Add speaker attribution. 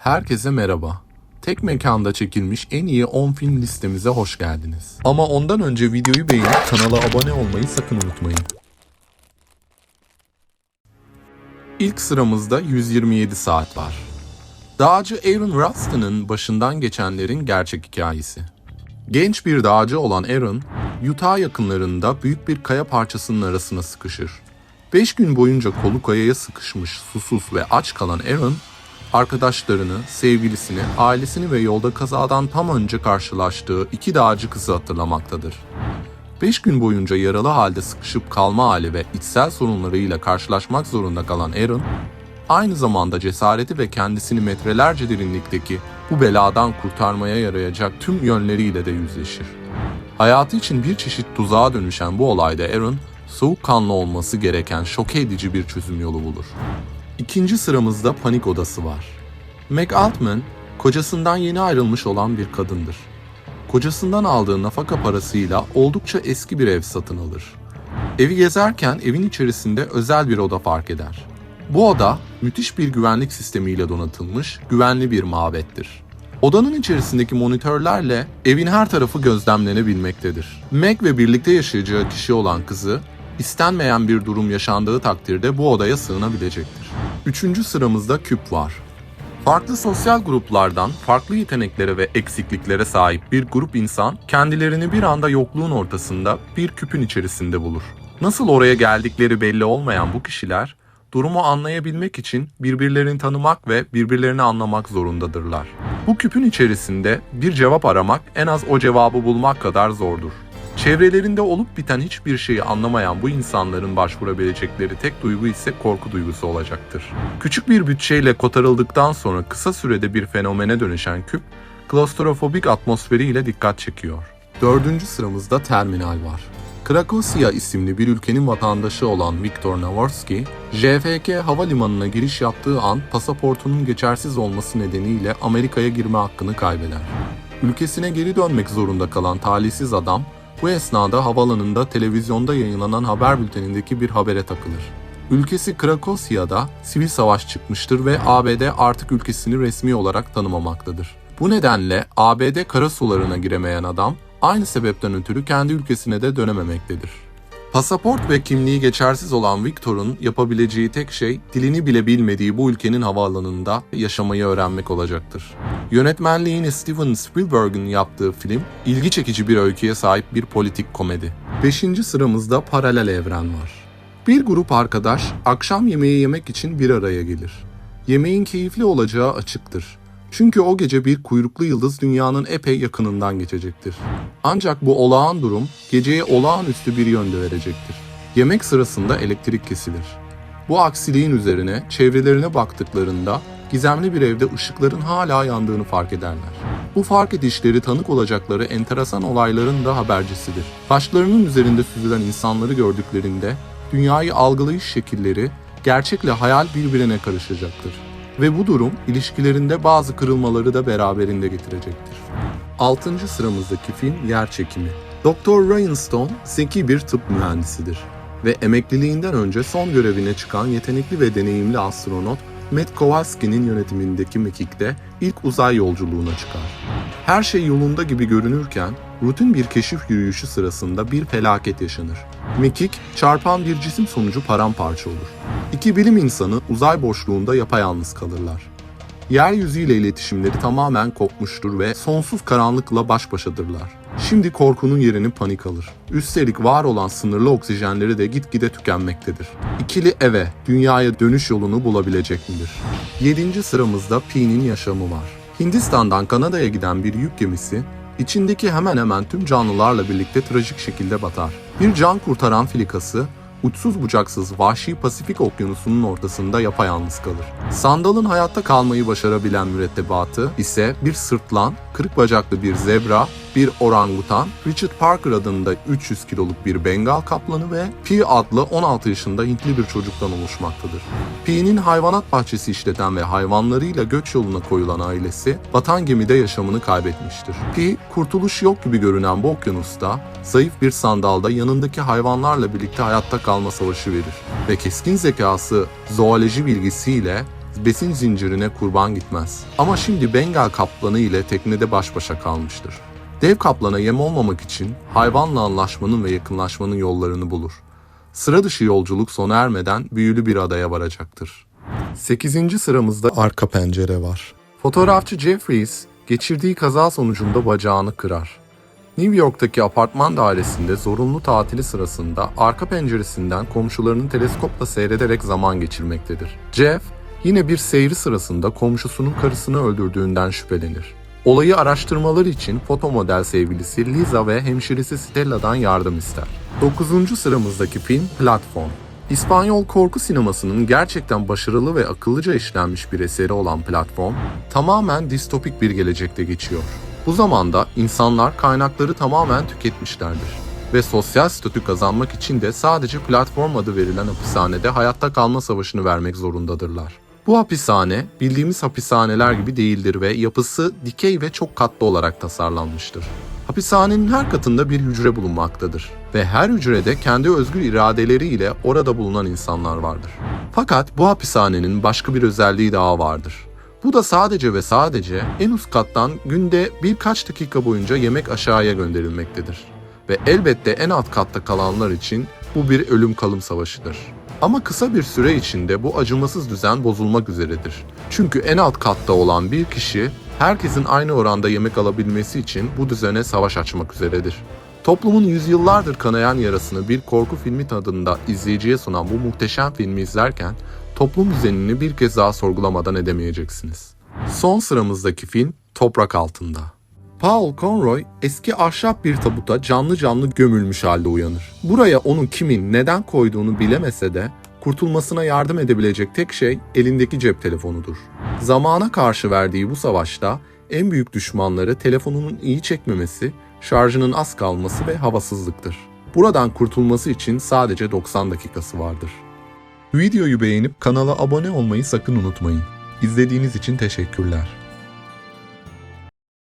Speaker 1: Herkese merhaba. Tek mekanda çekilmiş en iyi 10 film listemize hoş geldiniz. Ama ondan önce videoyu beğenip kanala abone olmayı sakın unutmayın. İlk sıramızda 127 saat var. Dağcı Aaron Ralston'ın başından geçenlerin gerçek hikayesi. Genç bir dağcı olan Aaron, Utah yakınlarında büyük bir kaya parçasının arasına sıkışır. 5 gün boyunca kolu kayaya sıkışmış, susuz ve aç kalan Aaron, arkadaşlarını, sevgilisini, ailesini ve yolda kazadan tam önce karşılaştığı iki dağcı kızı hatırlamaktadır. 5 gün boyunca yaralı halde sıkışıp kalma hali ve içsel sorunlarıyla karşılaşmak zorunda kalan Aaron, aynı zamanda cesareti ve kendisini metrelerce derinlikteki bu beladan kurtarmaya yarayacak tüm yönleriyle de yüzleşir. Hayatı için bir çeşit tuzağa dönüşen bu olayda Aaron, soğukkanlı olması gereken şok edici bir çözüm yolu bulur. İkinci sıramızda panik odası var. Meg Altman, kocasından yeni ayrılmış olan bir kadındır. Kocasından aldığı nafaka parasıyla oldukça eski bir ev satın alır. Evi gezerken evin içerisinde özel bir oda fark eder. Bu oda müthiş bir güvenlik sistemiyle donatılmış güvenli bir mabettir. Odanın içerisindeki monitörlerle evin her tarafı gözlemlenebilmektedir. Meg ve birlikte yaşayacağı kişi olan kızı istenmeyen bir durum yaşandığı takdirde bu odaya sığınabilecektir. Üçüncü sıramızda küp var. Farklı sosyal gruplardan farklı yeteneklere ve eksikliklere sahip bir grup insan kendilerini bir anda yokluğun ortasında bir küpün içerisinde bulur. Nasıl oraya geldikleri belli olmayan bu kişiler durumu anlayabilmek için birbirlerini tanımak ve birbirlerini anlamak zorundadırlar. Bu küpün içerisinde bir cevap aramak en az o cevabı bulmak kadar zordur. Çevrelerinde olup biten hiçbir şeyi anlamayan bu insanların başvurabilecekleri tek duygu ise korku duygusu olacaktır. Küçük bir bütçeyle kotarıldıktan sonra kısa sürede bir fenomene dönüşen küp, klostrofobik atmosferiyle dikkat çekiyor. Dördüncü sıramızda terminal var. Krakosya isimli bir ülkenin vatandaşı olan Viktor Navorski, JFK havalimanına giriş yaptığı an pasaportunun geçersiz olması nedeniyle Amerika'ya girme hakkını kaybeder. Ülkesine geri dönmek zorunda kalan talihsiz adam, bu esnada havalanında televizyonda yayınlanan haber bültenindeki bir habere takılır. Ülkesi Krakosya'da sivil savaş çıkmıştır ve ABD artık ülkesini resmi olarak tanımamaktadır. Bu nedenle ABD karasularına giremeyen adam aynı sebepten ötürü kendi ülkesine de dönememektedir. Pasaport ve kimliği geçersiz olan Victor'un yapabileceği tek şey dilini bile bilmediği bu ülkenin havaalanında yaşamayı öğrenmek olacaktır. Yönetmenliğini Steven Spielberg'in yaptığı film ilgi çekici bir öyküye sahip bir politik komedi. Beşinci sıramızda paralel evren var. Bir grup arkadaş akşam yemeği yemek için bir araya gelir. Yemeğin keyifli olacağı açıktır. Çünkü o gece bir kuyruklu yıldız dünyanın epey yakınından geçecektir. Ancak bu olağan durum geceye olağanüstü bir yönde verecektir. Yemek sırasında elektrik kesilir. Bu aksiliğin üzerine çevrelerine baktıklarında gizemli bir evde ışıkların hala yandığını fark ederler. Bu fark edişleri tanık olacakları enteresan olayların da habercisidir. Başlarının üzerinde süzülen insanları gördüklerinde dünyayı algılayış şekilleri gerçekle hayal birbirine karışacaktır ve bu durum ilişkilerinde bazı kırılmaları da beraberinde getirecektir. 6. sıramızdaki film Yer Çekimi. Dr. Ryan Stone zeki bir tıp mühendisidir ve emekliliğinden önce son görevine çıkan yetenekli ve deneyimli astronot Matt Kowalski'nin yönetimindeki mekikte ilk uzay yolculuğuna çıkar. Her şey yolunda gibi görünürken rutin bir keşif yürüyüşü sırasında bir felaket yaşanır. Mekik çarpan bir cisim sonucu paramparça olur. İki bilim insanı uzay boşluğunda yapayalnız kalırlar. Yeryüzüyle iletişimleri tamamen kopmuştur ve sonsuz karanlıkla baş başadırlar. Şimdi korkunun yerini panik alır. Üstelik var olan sınırlı oksijenleri de gitgide tükenmektedir. İkili eve, dünyaya dönüş yolunu bulabilecek midir? 7. sıramızda Pi'nin yaşamı var. Hindistan'dan Kanada'ya giden bir yük gemisi, içindeki hemen hemen tüm canlılarla birlikte trajik şekilde batar. Bir can kurtaran filikası, uçsuz bucaksız vahşi Pasifik okyanusunun ortasında yapayalnız kalır. Sandal'ın hayatta kalmayı başarabilen mürettebatı ise bir sırtlan, kırık bacaklı bir zebra, bir orangutan, Richard Parker adında 300 kiloluk bir Bengal kaplanı ve Pi adlı 16 yaşında Hintli bir çocuktan oluşmaktadır. Pi'nin hayvanat bahçesi işleten ve hayvanlarıyla göç yoluna koyulan ailesi batan gemide yaşamını kaybetmiştir. Pi, kurtuluş yok gibi görünen bu okyanusta zayıf bir sandalda yanındaki hayvanlarla birlikte hayatta kalma savaşı verir ve keskin zekası zooloji bilgisiyle besin zincirine kurban gitmez. Ama şimdi Bengal kaplanı ile teknede baş başa kalmıştır. Dev kaplana yem olmamak için hayvanla anlaşmanın ve yakınlaşmanın yollarını bulur. Sıra dışı yolculuk sona ermeden büyülü bir adaya varacaktır. 8. sıramızda arka pencere var. Fotoğrafçı Jeffries geçirdiği kaza sonucunda bacağını kırar. New York'taki apartman dairesinde zorunlu tatili sırasında arka penceresinden komşularını teleskopla seyrederek zaman geçirmektedir. Jeff, yine bir seyri sırasında komşusunun karısını öldürdüğünden şüphelenir. Olayı araştırmaları için foto model sevgilisi Liza ve hemşiresi Stella'dan yardım ister. 9. sıramızdaki film Platform. İspanyol korku sinemasının gerçekten başarılı ve akıllıca işlenmiş bir eseri olan Platform, tamamen distopik bir gelecekte geçiyor. Bu zamanda insanlar kaynakları tamamen tüketmişlerdir ve sosyal statü kazanmak için de sadece platform adı verilen hapishanede hayatta kalma savaşını vermek zorundadırlar. Bu hapishane bildiğimiz hapishaneler gibi değildir ve yapısı dikey ve çok katlı olarak tasarlanmıştır. Hapishanenin her katında bir hücre bulunmaktadır ve her hücrede kendi özgür iradeleriyle orada bulunan insanlar vardır. Fakat bu hapishanenin başka bir özelliği daha vardır. Bu da sadece ve sadece en üst kattan günde birkaç dakika boyunca yemek aşağıya gönderilmektedir. Ve elbette en alt katta kalanlar için bu bir ölüm kalım savaşıdır. Ama kısa bir süre içinde bu acımasız düzen bozulmak üzeredir. Çünkü en alt katta olan bir kişi herkesin aynı oranda yemek alabilmesi için bu düzene savaş açmak üzeredir. Toplumun yüzyıllardır kanayan yarasını bir korku filmi tadında izleyiciye sunan bu muhteşem filmi izlerken toplum düzenini bir kez daha sorgulamadan edemeyeceksiniz. Son sıramızdaki film Toprak Altında. Paul Conroy eski ahşap bir tabuta canlı canlı gömülmüş halde uyanır. Buraya onu kimin neden koyduğunu bilemese de kurtulmasına yardım edebilecek tek şey elindeki cep telefonudur. Zamana karşı verdiği bu savaşta en büyük düşmanları telefonunun iyi çekmemesi, şarjının az kalması ve havasızlıktır. Buradan kurtulması için sadece 90 dakikası vardır. Videoyu beğenip kanala abone olmayı sakın unutmayın. İzlediğiniz için teşekkürler.